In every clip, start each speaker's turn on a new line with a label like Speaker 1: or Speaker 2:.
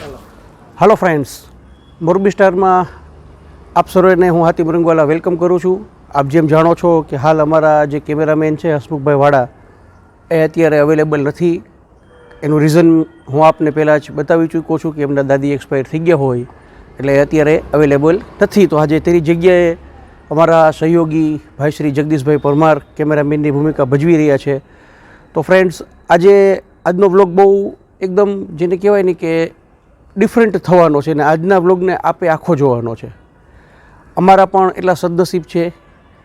Speaker 1: હાલો friends Morbi સ્ટારમાં આપ સર્વેને હું હાથી મરંગવાલા વેલકમ કરું છું. આપ જેમ જાણો છો કે હાલ અમારા જે કેમેરામેન છે હસમુખભાઈ વાડા એ અત્યારે અવેલેબલ નથી. એનું રીઝન હું આપને પહેલાં જ બતાવી ચૂક્યો છું કે એમના દાદી એક્સપાયર થઈ ગયા હોય, એટલે અત્યારે અવેલેબલ નથી. તો આજે તેની જગ્યાએ અમારા સહયોગી ભાઈ શ્રી જગદીશભાઈ પરમાર કેમેરામેનની ભૂમિકા ભજવી રહ્યા છે. તો ફ્રેન્ડ્સ આજે આજનો વ્લોગ બહુ એકદમ જેને કહેવાય ને કે ડિફરન્ટ થવાનો છે અને આજના વ્લોગને આપે આખો જોવાનો છે. અમારા પણ એટલા સદનસીબ છે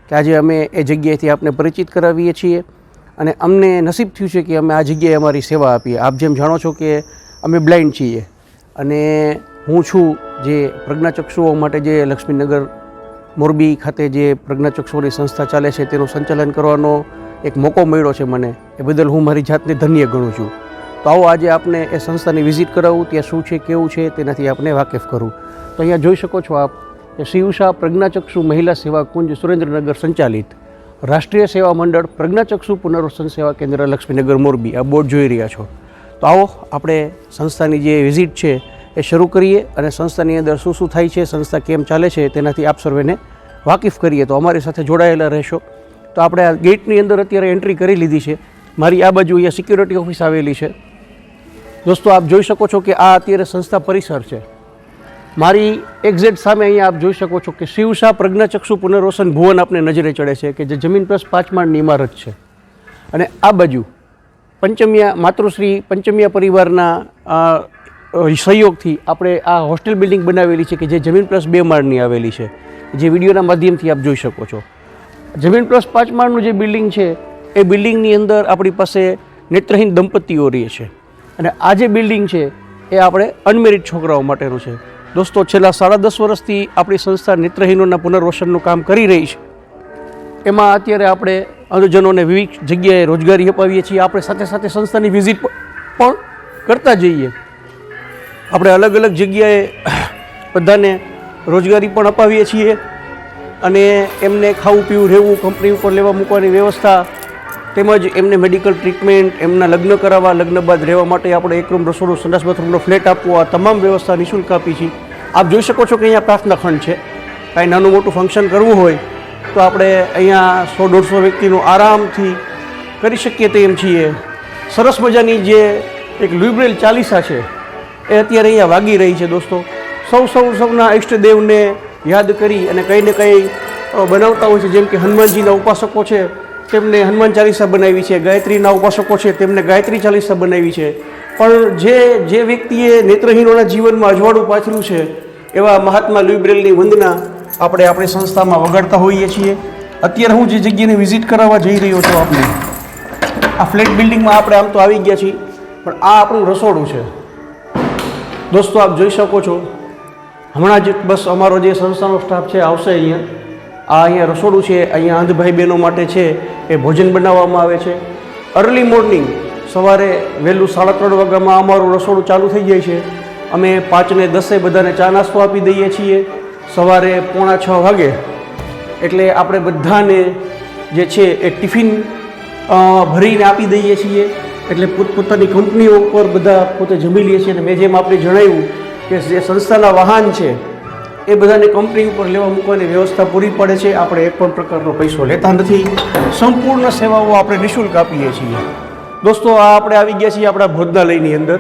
Speaker 1: કે આજે અમે એ જગ્યાએથી આપને પરિચિત કરાવીએ છીએ અને અમને નસીબ થયું છે કે અમે આ જગ્યાએ અમારી સેવા આપીએ. આપ જેમ જાણો છો કે અમે બ્લાઇન્ડ છીએ અને હું છું જે પ્રજ્ઞાચક્ષુઓ માટે જે લક્ષ્મીનગર મોરબી ખાતે જે પ્રજ્ઞાચક્ષુઓની સંસ્થા ચાલે છે તેનું સંચાલન કરવાનો એક મોકો મળ્યો છે મને. એ બદલ હું મારી જાતને ધન્ય ગણું છું. તો આવો આજે આપને એ સંસ્થાની વિઝિટ કરાવું, ત્યાં શું છે, કેવું છે, તેનાથી આપને વાકેફ કરું. તો અહીંયા જોઈ શકો છો આપ કે શિવશા પ્રજ્ઞાચક્ષુ મહિલા સેવા કુંજ સુરેન્દ્રનગર સંચાલિત રાષ્ટ્રીય સેવા મંડળ પ્રજ્ઞાચક્ષુ પુનર્વસન સેવા કેન્દ્ર લક્ષ્મીનગર મોરબી આ બોર્ડ જોઈ રહ્યા છો. તો આવો આપણે સંસ્થાની જે વિઝિટ છે એ શરૂ કરીએ અને સંસ્થાની અંદર શું શું થાય છે, સંસ્થા કેમ ચાલે છે, તેનાથી આપ સર્વેને વાકેફ કરીએ. તો અમારી સાથે જોડાયેલા રહેશો. તો આપણે આ ગેટની અંદર અત્યારે એન્ટ્રી કરી લીધી છે. મારી આ બાજુ અહીંયા સિક્યુરિટી ઓફિસ આવેલી છે. દોસ્તો, આપ જોઈ શકો છો કે આ અત્યારે સંસ્થા પરિસર છે. મારી એક્ઝેક્ટ સામે અહીંયા આપ જોઈ શકો છો કે શિવશા પ્રજ્ઞાચક્ષુ પુનર્વસન ભુવન આપને નજરે ચડે છે કે જે જમીન પ્લસ પાંચ માળની ઇમારત છે. અને આ બાજુ પંચમિયા, માતૃશ્રી, પંચમિયા પરિવારના સહયોગથી આપણે આ હોસ્ટેલ બિલ્ડિંગ બનાવેલી છે કે જે જમીન પ્લસ બે માળની આવેલી છે. જે વિડીયોના માધ્યમથી આપ જોઈ શકો છો. જમીન પ્લસ પાંચ માળનું જે બિલ્ડિંગ છે, એ બિલ્ડિંગની અંદર આપણી પાસે નેત્રહીન દંપતીઓ રહે છે. અને આ જે બિલ્ડિંગ છે, એ આપણે અનમેરિડ છોકરાઓ માટેનું છે. દોસ્તો, છેલ્લા સાડા દસ વર્ષથી આપણી સંસ્થા નેત્રહીનોના પુનર્વસનનું કામ કરી રહી છે. એમાં અત્યારે આપણે અંધજનોને વિવિધ જગ્યાએ રોજગારી અપાવીએ છીએ. આપણે સાથે સાથે સંસ્થાની વિઝિટ પણ કરતા જઈએ. આપણે અલગ અલગ જગ્યાએ બધાને રોજગારી પણ અપાવીએ છીએ અને એમને ખાવું પીવું રહેવું કંપની ઉપર લેવા મૂકવાની વ્યવસ્થા તેમજ એમને મેડિકલ ટ્રીટમેન્ટ એમના લગ્ન કરાવવા, લગ્ન બાદ રહેવા માટે આપણે એક રૂમ રસોડું, સંડાસ બાથરૂમનો ફ્લેટ આપવો, આ તમામ વ્યવસ્થા નિઃશુલ્ક આપી છે. આપ જોઈ શકો છો કે અહીંયા પ્રાર્થના ખંડ છે. કાંઈ નાનું મોટું ફંક્શન કરવું હોય, તો આપણે અહીંયા સો, દોઢસો વ્યક્તિનું આરામથી કરી શકીએ તેમ છીએ. સરસ મજાની જે એક લ્યુબ્રેલ ચાલીસા છે, એ અત્યારે અહીંયા વાગી રહી છે દોસ્તો. સૌ સૌ, સૌના ઈષ્ટદેવને યાદ કરી અને કંઈ ને કંઈ બનાવતા હોય છે. જેમ કે હનુમાનજીના ઉપાસકો છે તેમને હનુમાન ચાલીસા બનાવી છે, ગાયત્રીના ઉપાસકો છે, તેમને ગાયત્રી ચાલીસા બનાવી છે. પણ જે જે વ્યક્તિએ નેત્રહીનોના જીવનમાં અજવાળું પાથર્યું છે, એવા મહાત્મા લ્યુબ્રેલની વંદના આપણે આપણી સંસ્થામાં વગાડતા હોઈએ છીએ. અત્યારે હું જે જગ્યાને વિઝિટ કરાવવા જઈ રહ્યો છું આપને, આ ફ્લેટ બિલ્ડિંગમાં આપણે આમ તો આવી ગયા છીએ, પણ આ આપણું રસોડું છે. દોસ્તો, આપ જોઈ શકો છો. હમણાં જ બસ અમારો જે સંસ્થાનો સ્ટાફ છે, આવશે અહીંયા. આ અહીંયા રસોડું છે, અહીંયા અંધભાઈ બહેનો માટે છે, એ ભોજન બનાવવામાં આવે છે. અર્લી મોર્નિંગ સવારે વહેલું સાડા ત્રણ વાગ્યામાં અમારું રસોડું ચાલુ થઈ જાય છે. અમે પાંચને દસે બધાને ચા નાસ્તો આપી દઈએ છીએ. સવારે પોણા છ વાગે, એટલે આપણે બધાને જે છે એ ટિફિન ભરીને આપી દઈએ છીએ. એટલે પોતપોતાની કંપનીઓ ઉપર બધા પોતે જમી લઈએ છીએ અને મેં જેમ આપણે જણાવ્યું કે જે સંસ્થાના વાહન છે એ બધાને કંપની ઉપર લેવા મૂકવાની વ્યવસ્થા પૂરી પડે છે. આપણે એક પણ પ્રકારનો પૈસો લેતા નથી. સંપૂર્ણ સેવાઓ આપણે નિઃશુલ્ક આપીએ છીએ. દોસ્તો, આ આપણે આવી ગયા છીએ આપણા ભોજનાલયની અંદર.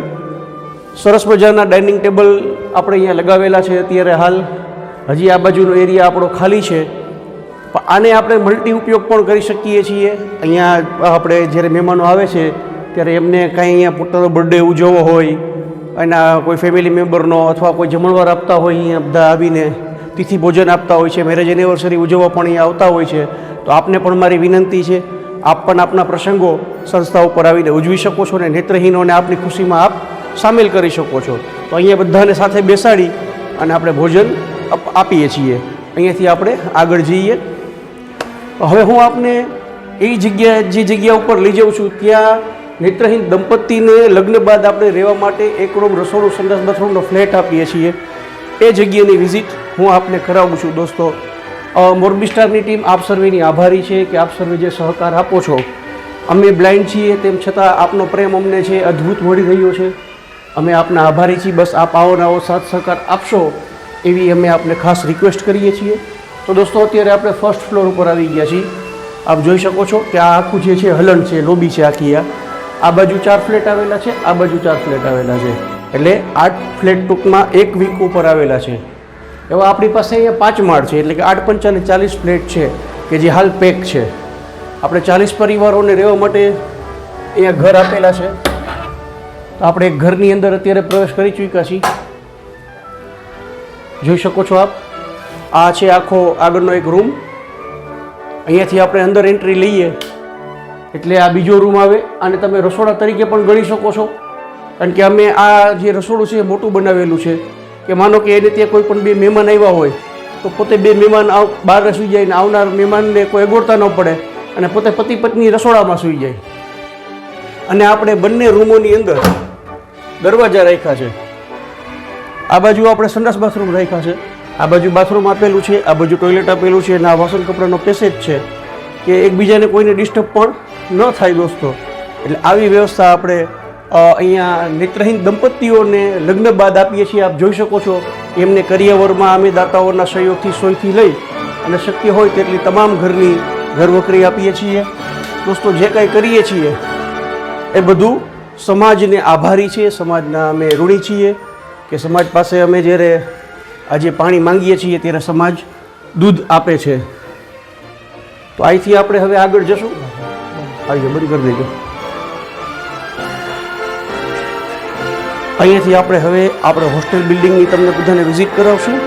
Speaker 1: સરસ મજાના ડાઇનિંગ ટેબલ આપણે અહીંયા લગાવેલા છે અત્યારે હાલ. હજી આ બાજુનો એરિયા આપણો ખાલી છે. આને આપણે મલ્ટી ઉપયોગ પણ કરી શકીએ છીએ. અહીંયા આપણે જ્યારે મહેમાનો આવે છે, ત્યારે એમને કાંઈ અહીંયા પોતાનો બર્થડે ઉજવવો હોય એના કોઈ ફેમિલી મેમ્બરનો અથવા કોઈ જમણવાર આપતા હોય અહીંયા બધા આવીને તિથિ ભોજન આપતા હોય છે મેરેજ એનિવર્સરી ઉજવવા પણ અહીંયા આવતા હોય છે, તો આપને પણ મારી વિનંતી છે, આપ પણ આપના પ્રસંગો સંસ્થા ઉપર આવીને ઉજવી શકો છો અને નેત્રહીનોને આપની ખુશીમાં આપ સામેલ કરી શકો છો. તો અહીંયા બધાને સાથે બેસાડી અને આપણે ભોજન આપીએ છીએ. અહીંયાથી આપણે આગળ જઈએ. હવે હું આપને એ જગ્યા, જે જગ્યા ઉપર લઈ જાઉં છું, ત્યાં નેત્રહીન દંપતીને લગ્ન બાદ આપણે રહેવા માટે એક રૂમ રસોડું સંડાસ બાથરૂમનો ફ્લેટ આપીએ છીએ. એ જગ્યાની વિઝિટ હું આપને કરાવું છું દોસ્તો. મોરબી સ્ટારની ટીમ આપ સર્વેની આભારી છે કે આપ સર્વે જે સહકાર આપો છો. અમે બ્લાઇન્ડ છીએ તેમ છતાં આપનો પ્રેમ અમને છે અદ્ભુત મળી રહ્યો છે. અમે આપના આભારી છીએ, બસ આપ આવો આવો સાથ સહકાર આપશો એવી અમે આપને ખાસ રિક્વેસ્ટ કરીએ છીએ. તો દોસ્તો, અત્યારે આપણે ફર્સ્ટ ફ્લોર ઉપર આવી ગયા છીએ. આપ જોઈ શકો છો કે આ આખું જે છે હલણ છે, લોબી છે આખી આ. આ બાજુ ચાર ફ્લેટ આવેલા છે, આ બાજુ ચાર ફ્લેટ આવેલા છે. એટલે આઠ ફ્લેટ ટૂંકમાં એક વીક ઉપર આવેલા છે. એવા આપણી પાસે અહીંયા પાંચ માળ છે, એટલે કે આઠ પંચાને ચાલીસ ફ્લેટ છે, કે જે હાલ પેક છે. આપણે ચાલીસ પરિવારોને રહેવા માટે અહીંયા ઘર આપેલા છે. તો આપણે ઘરની અંદર અત્યારે પ્રવેશ કરી ચૂક્યા છીએ. જોઈ શકો છો આપ, આ છે આખો આગળનો એક રૂમ. અહીંયાથી આપણે અંદર એન્ટ્રી લઈએ. એટલે આ બીજો રૂમ આવે અને તમે રસોડા તરીકે પણ ગણી શકો છો. કારણ કે અમે આ જે રસોડું છે એ મોટું બનાવેલું છે. કે માનો કે એને ત્યાં કોઈ પણ બે મહેમાન આવ્યા હોય, તો પોતે બે મહેમાન બહાર સૂઈ જાય ને આવનાર મહેમાનને કોઈ અગોડતા ન પડે અને પોતે પતિ પત્ની રસોડામાં સૂઈ જાય. અને આપણે બંને રૂમોની અંદર દરવાજા રાખ્યા છે. આ બાજુ આપણે સંડાસ બાથરૂમ રાખ્યા છે. આ બાજુ બાથરૂમ આપેલું છે, આ બાજુ ટોયલેટ આપેલું છે અને આ વાસણ કપડાનો પેસેજ છે. કે એકબીજાને કોઈને ડિસ્ટર્બ પણ ન થાય દોસ્તો. એટલે આવી વ્યવસ્થા આપણે અહીંયા નેત્રહીન દંપતીઓને લગ્ન બાદ આપીએ છીએ. આપ જોઈ શકો છો, એમને કરિયાવરમાં અમે દાતાઓના સહયોગથી સોયથી લઈ અને શક્ય હોય તેટલી તમામ ઘરની ઘરવકરી આપીએ છીએ. દોસ્તો, જે કાંઈ કરીએ છીએ, એ બધું સમાજને આભારી છે. સમાજના અમે ઋણી છીએ કે સમાજ પાસે અમે જ્યારે આજે પાણી માંગીએ છીએ ત્યારે સમાજ દૂધ આપે છે. તો અહીંથી આપણે હવે આગળ જશું. આવી બંધ કરી દેજો. અહીંયાથી આપણે હવે આપણે હોસ્ટેલ બિલ્ડિંગની તમને બધાને વિઝિટ કરાવશું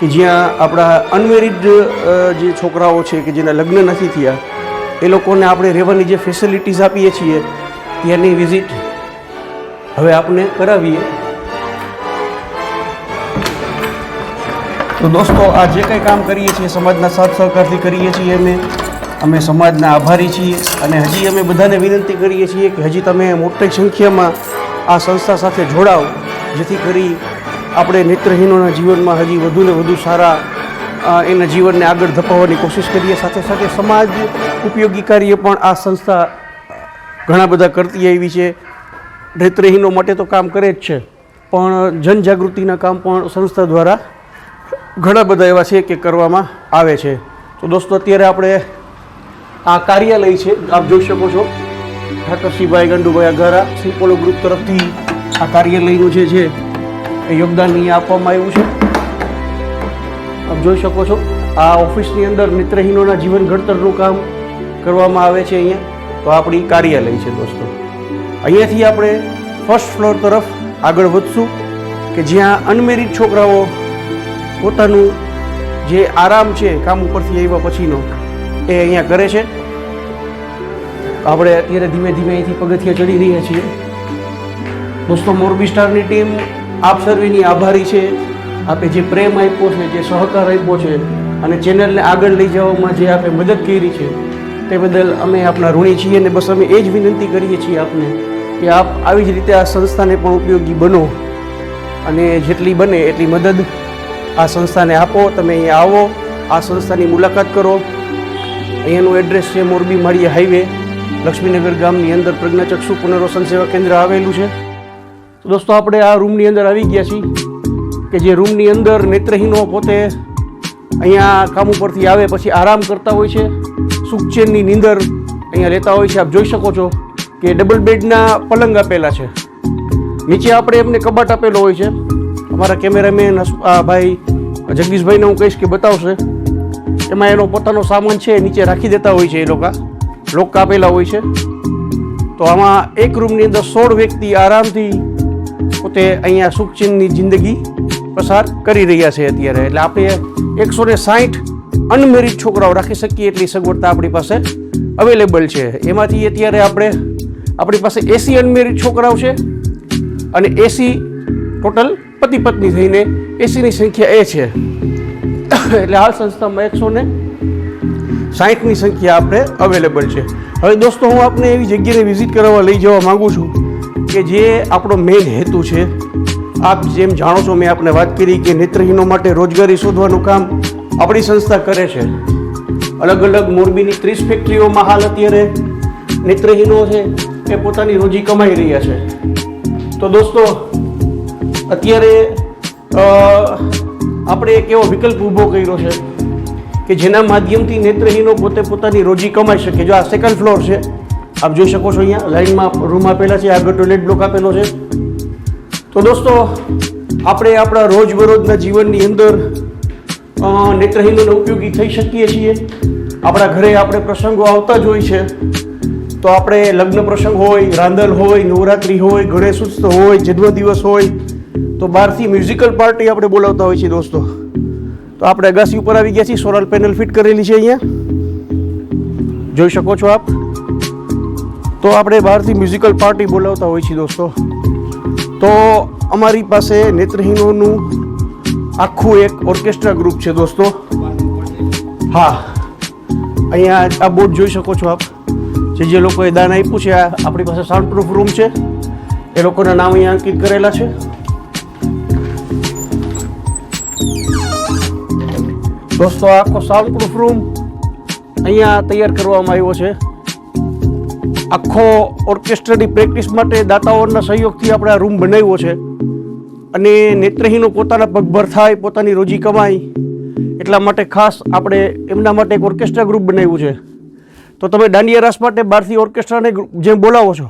Speaker 1: કે જ્યાં આપણા અનમેરિડ જે છોકરાઓ છે કે જેના લગ્ન નથી થયા, એ લોકોને આપણે રહેવાની જે ફેસિલિટીઝ આપીએ છીએ, ત્યાંની વિઝિટ હવે આપણે કરાવીએ. તો દોસ્તો, આ જે કંઈ કામ કરીએ છીએ, સમાજના સાથ સહકારથી કરીએ છીએ અમે અમે સમાજના આભારી છીએ અને હજી અમે બધાને વિનંતી કરીએ છીએ કે હજી તમે મોટી સંખ્યામાં આ સંસ્થા સાથે જોડાઓ, જેથી કરી આપણે નેત્રહીનોના જીવનમાં હજી વધુને વધુ સારા એના જીવનને આગળ ધપાવવાની કોશિશ કરીએ. સાથે સાથે સમાજ ઉપયોગી કાર્ય પણ આ સંસ્થા ઘણા બધા કરતી આવી છે. નેત્રહીનો માટે તો કામ કરે જ છે, પણ જનજાગૃતિના કામ પણ સંસ્થા દ્વારા ઘણા બધા એવા છે કે કરવામાં આવે છે. તો દોસ્તો, અત્યારે આપણે આ કાર્યાલય છે, આપ જોઈ શકો છો. ઠાકરસિંહભાઈ, ગંડુભાઈ અઘારા સિમ્પોલો ગ્રુપ તરફથી આ કાર્યાલયનું જે છે, એ યોગદાન અહીંયા આપવામાં આવ્યું છે. આપ જોઈ શકો છો, આ ઓફિસની અંદર મિત્રહીનોના જીવન ઘડતરનું કામ કરવામાં આવે છે અહીંયા. તો આપણી કાર્યાલય છે દોસ્તો. અહીંયાથી આપણે ફર્સ્ટ ફ્લોર તરફ આગળ વધશું કે જ્યાં અનમેરિડ છોકરાઓ પોતાનું જે આરામ છે, કામ ઉપરથી આવ્યા પછીનો એ અહીંયા કરે છે. આપણે અત્યારે ધીમે ધીમે અહીંથી પગથિયા ચડી રહ્યા છીએ. દોસ્તો, મોરબી સ્ટારની ટીમ આપ સર્વેની આભારી છે. આપે જે પ્રેમ આપ્યો છે, જે સહકાર આપ્યો છે અને ચેનલને આગળ લઈ જવામાં જે આપે મદદ કરી છે, તે બદલ અમે આપના ઋણી છીએ અને બસ અમે એ જ વિનંતી કરીએ છીએ આપને કે આપ આવી જ રીતે આ સંસ્થાને પણ ઉપયોગી બનો અને જેટલી બને એટલી મદદ આ સંસ્થાને આપો, તમે અહીંયા આવો, આ સંસ્થાની મુલાકાત કરો. અહીંયાનું એડ્રેસ છે મોરબી માળીયા હાઈવે લક્ષ્મીનગર ગામની અંદર પ્રજ્ઞાચક્ષુ પુનર્વસન સેવા કેન્દ્ર આવેલું છે. તો દોસ્તો, આપણે આ રૂમની અંદર આવી ગયા છીએ કે જે રૂમની અંદર નેત્રહીનો પોતે અહીંયા કામ ઉપરથી આવે પછી આરામ કરતા હોય છે. સુખચેનની નીંદર અહીંયા લેતા હોય છે. આપ જોઈ શકો છો કે ડબલ બેડના પલંગ આપેલા છે. નીચે આપણે એમને કબાટ આપેલો હોય છે. અમારા કેમેરામેન ભાઈ જગદીશભાઈને હું કહીશ કે બતાવશે. એમાં એનો પોતાનો સામાન છે, નીચે રાખી દેતા હોય છે એ લોકો. લોક કાપેલા હોય છે. તો આમાં એક રૂમની અંદર સોળ વ્યક્તિ આરામથી પોતે અહીંયા સુખચીનની જિંદગી પસાર કરી રહ્યા છે અત્યારે. એટલે આપણે એકસો ને સાહીઠ અનમેરિડ છોકરાઓ રાખી શકીએ એટલી સગવડતા આપણી પાસે અવેલેબલ છે. એમાંથી અત્યારે આપણે, આપણી પાસે એસી અનમેરિડ છોકરાઓ છે અને એસી ટોટલ પતિ પત્ની થઈને એસીની સંખ્યા એ છે. એટલે હાલ સંસ્થામાં એકસો ને સાહીઠની સંખ્યા આપણે અવેલેબલ છે. હવે દોસ્તો, હું આપને એવી જગ્યાએ વિઝિટ કરવા લઈ જવા માગું છું કે જે આપણો મેઇન હેતુ છે. આપ જેમ જાણો છો, મેં આપને વાત કરી કે નેત્રહીનો માટે રોજગારી શોધવાનું કામ આપણી સંસ્થા કરે છે. અલગ અલગ મોરબીની ત્રીસ ફેક્ટરીઓમાં હાલ અત્યારે નેત્રહીનો છે, એ પોતાની રોજી કમાઈ રહ્યા છે. તો દોસ્તો, અત્યારે આપણે એક એવો વિકલ્પ ઊભો કર્યો છે કે જેના માધ્યમથી નેત્રહીનો પોતે પોતાની રોજી કમાઈ શકે. જો આ સેકન્ડ ફ્લોર છે, આપ જોઈ શકો છો અહીંયા લાઇનમાં રૂમ આપેલા છે, આગળ ટોયલેટ બ્લોક આપેલો છે. તો દોસ્તો, આપણે આપણા રોજબરોજના જીવનની અંદર નેત્રહીનોને ઉપયોગી થઈ શકીએ છીએ. આપણા ઘરે આપણે પ્રસંગો આવતા જ હોય છે. તો આપણે લગ્ન પ્રસંગ હોય રાંદલ હોય, નવરાત્રિ હોય ગણેશ ઉત્સવ હોય, જન્મદિવસ હોય તો બહારથી મ્યુઝિકલ પાર્ટી આપણે બોલાવતા હોય છે દોસ્તો. તો આપણે અગાસી ઉપર આવી ગયા છીએ સોલાર પેનલ ફિટ કરેલી છે અહીંયા. જોઈ શકો છો આપ. તો આપણે બહારથી મ્યુઝિકલ પાર્ટી બોલાવતા હોય છે દોસ્તો. તો અમારી પાસે નેત્રહીનોનું આખું એક ઓર્કેસ્ટ્રા ગ્રુપ છે દોસ્તો. હા. અહીંયા આ બોર્ડ જોઈ શકો છો આપ. જે જે લોકોએ દાન આપ્યું છે આપણી પાસે સાઉન્ડ પ્રૂફ રૂમ છે. એ લોકોના નામ અહીંયા અંકિત કરેલા છે. દોસ્તો, આખો સાઉન્ડ પ્રૂફ રૂમ અહીંયા તૈયાર કરવામાં આવ્યો છે. આખો ઓર્કેસ્ટ્રાની પ્રેક્ટિસ માટે દાતાઓના સહયોગથી આપણે આ રૂમ બનાવ્યો છે. અને નેત્રહીનો પોતાના પગભર થાય, પોતાની રોજી કમાય, એટલા માટે ખાસ આપણે એમના માટે એક ઓર્કેસ્ટ્રા ગ્રુપ બનાવ્યું છે. તો તમે દાંડિયા રાસ માટે બહારથી ઓર્કેસ્ટ્રાને જેમ બોલાવો છો